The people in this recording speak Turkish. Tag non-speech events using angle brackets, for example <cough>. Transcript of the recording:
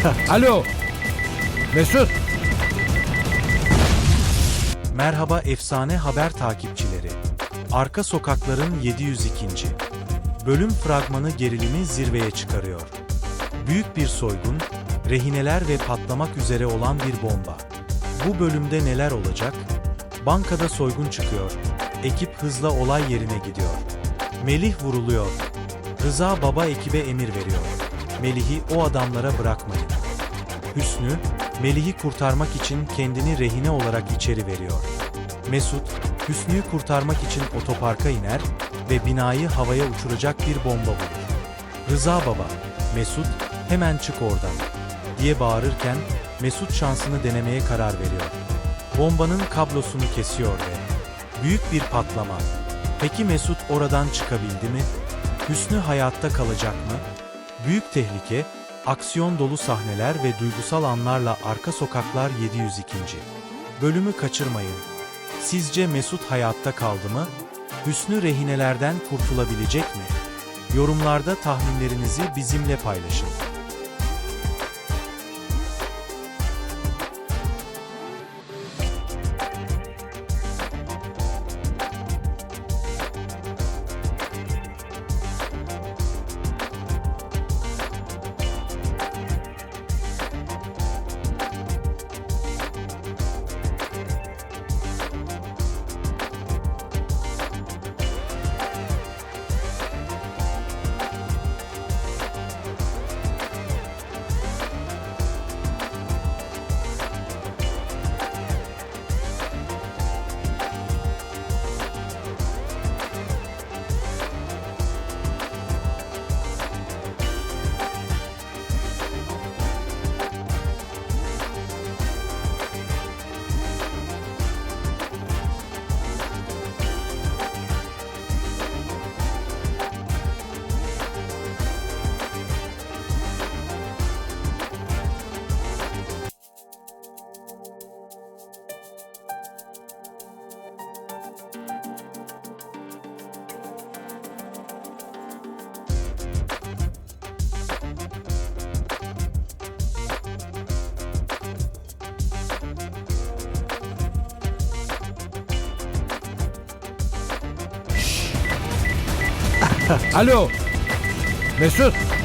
<laughs> Alo. Mesut. Merhaba efsane haber takipçileri. Arka Sokakların 702. Bölüm fragmanı gerilimi zirveye çıkarıyor. Büyük bir soygun, rehineler ve patlamak üzere olan bir bomba. Bu bölümde neler olacak? Bankada soygun çıkıyor. Ekip hızla olay yerine gidiyor. Melih vuruluyor. Rıza baba ekibe emir veriyor. Melih'i o adamlara bırakmayın. Hüsnü, Melih'i kurtarmak için kendini rehine olarak içeri veriyor. Mesut, Hüsnü'yü kurtarmak için otoparka iner ve binayı havaya uçuracak bir bomba bulur. Rıza baba, Mesut, hemen çık oradan diye bağırırken Mesut şansını denemeye karar veriyor. Bombanın kablosunu kesiyor ve büyük bir patlama. Peki Mesut oradan çıkabildi mi? Hüsnü hayatta kalacak mı? Büyük tehlike, aksiyon dolu sahneler ve duygusal anlarla Arka Sokaklar 702. Bölümü kaçırmayın. Sizce Mesut hayatta kaldı mı? Hüsnü rehinelerden kurtulabilecek mi? Yorumlarda tahminlerinizi bizimle paylaşın. Alo. Mesut.